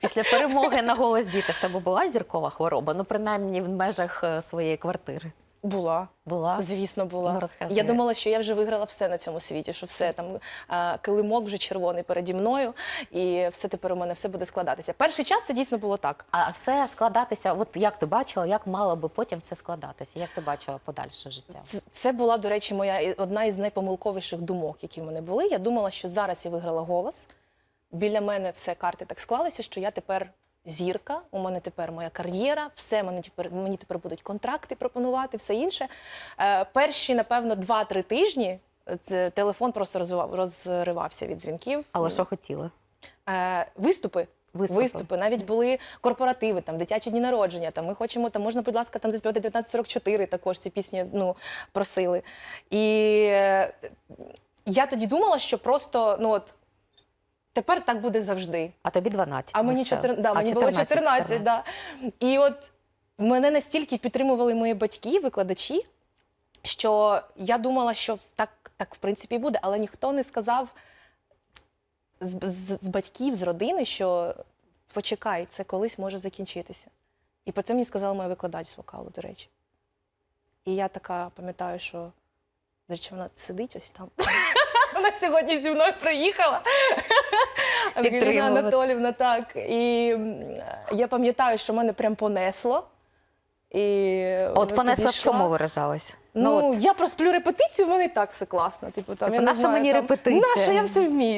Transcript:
Після перемоги на голос діти в тебе була зіркова хвороба? Ну, принаймні в межах е, своєї квартири. Була. Була? Звісно, була. Ну, розкажи. я думала, що я вже виграла все на цьому світі, що все там килимок вже червоний переді мною, і все тепер у мене все буде складатися. Перший час це дійсно було так. А все складатися, от як ти бачила, як мало би потім все складатися? Як ти бачила подальше життя? Це, це була, до речі, моя одна із найпомилковіших думок, які в мене були. Я думала, що зараз я виграла голос. Біля мене все карти так склалися, що я тепер зірка, у мене тепер моя кар'єра, все мені тепер мені тепер будуть контракти пропонувати, все інше. Е, перші, напевно, 2-3 тижні е, це телефон просто розвивав, розривався від дзвінків. Але що хотіли? Е, виступи. Виступи. Виступи. Навіть були корпоративи, там дитячі дні народження. Там ми хочемо, там можна, будь ласка, там заспівати 1944, також ці пісні ну, просили. І е, я тоді думала, що просто ну от тепер так буде завжди. А тобі 12. А мені лише. 14, да, А, мені було 14, да. І от мене настільки підтримували мої батьки, викладачі, що я думала, що так, так в принципі буде, але ніхто не сказав з, з, з батьків, з родини, що почекай, це колись може закінчитися. І про це мені сказала моя викладач з вокалу, до речі. І я така пам'ятаю, що до речі, вона сидить ось там. Вона сьогодні зі мною приїхала. Ангеліна Анатолівна, так. І я пам'ятаю, що мене прям понесло. І От понесла в підійшла. чому виражалась? Ну, от. я просплю репетицію, в мене і так все класно. Типу, там, я не наша знаю, мені там, репетиція? Наша, я все вмію.